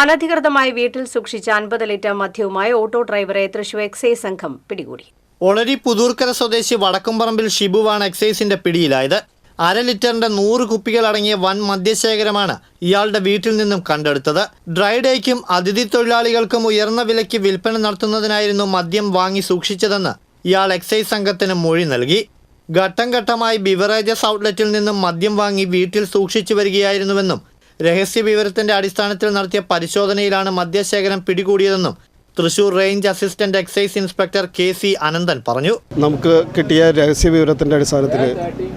അനധികൃതമായി വീട്ടിൽ സൂക്ഷിച്ച അൻപത് ലിറ്റർ മദ്യവുമായി ഓട്ടോ ഡ്രൈവറെ തൃശൂർ എക്സൈസ് സംഘം പിടികൂടി. ഒളരി പുതൂർക്കര സ്വദേശി വടക്കുംപറമ്പിൽ ഷിബുവാണ് എക്സൈസിന്റെ പിടിയിലായത്. അര ലിറ്ററിന്റെ നൂറ് കുപ്പികൾ അടങ്ങിയ വൻ മദ്യശേഖരമാണ് ഇയാളുടെ വീട്ടിൽ നിന്നും കണ്ടെടുത്തത്. ഡ്രൈഡേക്കും അതിഥി തൊഴിലാളികൾക്കും ഉയർന്ന വിലയ്ക്ക് വിൽപ്പന നടത്തുന്നതിനായിരുന്നു മദ്യം വാങ്ങി സൂക്ഷിച്ചതെന്ന് ഇയാൾ എക്സൈസ് സംഘത്തിന് മൊഴി നൽകി. ഘട്ടം ഘട്ടമായി ബിവറേജസ് ഔട്ട്ലെറ്റിൽ നിന്നും മദ്യം വാങ്ങി വീട്ടിൽ സൂക്ഷിച്ചു വരികയായിരുന്നുവെന്നും രഹസ്യ വിവരത്തിന്റെ അടിസ്ഥാനത്തിൽ നടത്തിയ പരിശോധനയിലാണ് മദ്യശേഖരം പിടികൂടിയതെന്നും Thrissur range assistant excise inspector K C Ananthan പറഞ്ഞു. നമുക്ക് കിട്ടിയ രഹസ്യ വിവരത്തിന്റെ അടിസ്ഥാനത്തിൽ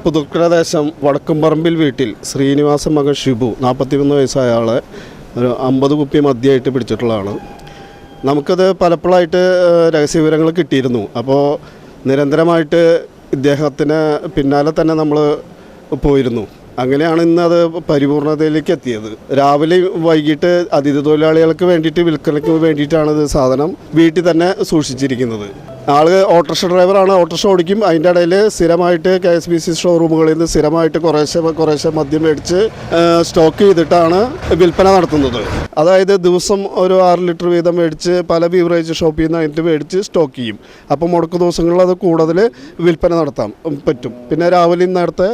പുതുക്കരദേശം വടക്കുംപറമ്പിൽ വീട്ടിൽ ശ്രീനിവാസൻ മകൻ ഷിബു നാൽപ്പത്തിമൂന്ന് വയസ്സായ ആളെ ഒരു അമ്പത് കുപ്പി മദ്യമായിട്ട് പിടിച്ചിട്ടുള്ളതാണ്. നമുക്കത് പലപ്പോഴായിട്ട് രഹസ്യ വിവരങ്ങൾ കിട്ടിയിരുന്നു. അപ്പോൾ നിരന്തരമായിട്ട് ഇദ്ദേഹത്തിന് പിന്നാലെ തന്നെ നമ്മൾ പോയിരുന്നു. അങ്ങനെയാണ് ഇന്ന് അത് പരിപൂർണതയിലേക്ക് എത്തിയത്. രാവിലെ വൈകിട്ട് അതിഥി തൊഴിലാളികൾക്ക് വേണ്ടിയിട്ട് വിൽക്കലയ്ക്ക് വേണ്ടിയിട്ടാണ് ഇത് സാധനം വീട്ടിൽ തന്നെ സൂക്ഷിച്ചിരിക്കുന്നത്. ആൾ ഓട്ടോറിക്ഷ ഡ്രൈവറാണ്. ഓട്ടോറിക്ഷ ഓടിക്കും. അതിന്റെ ഇടയിൽ സ്ഥിരമായിട്ട് കെ എസ് ബി സി ഷോറൂമുകളിൽ നിന്ന് സ്ഥിരമായിട്ട് കുറേശ്ശെ കുറേശ്ശെ മദ്യം മേടിച്ച് സ്റ്റോക്ക് ചെയ്തിട്ടാണ് വിൽപ്പന നടത്തുന്നത്. അതായത് ദിവസം ഒരു ആറ് ലിറ്റർ വീതം മേടിച്ച് പല ബീവറേജ് ഷോപ്പിൽ നിന്ന് അതിന്റെ മേടിച്ച് സ്റ്റോക്ക് ചെയ്യും. അപ്പോൾ മുടക്ക് ദിവസങ്ങളിൽ അത് കൂടുതൽ വിൽപ്പന നടത്താൻ പറ്റും. പിന്നെ രാവിലെ നേരത്തെ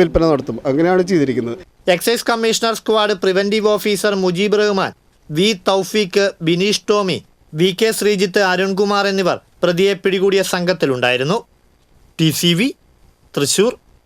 വിൽപ്പന നടത്തും. അങ്ങനെയാണ് ചെയ്തിരിക്കുന്നത്. Excise commissioner squad preventive officer Mujeeb Rahman V Thoufeeq Bineesh Tomy V K Sreejith Arunkumar എന്നിവർ പ്രതിയെ പിടികൂടിയ സംഘത്തിലുണ്ടായിരുന്നു. T C V Thrissur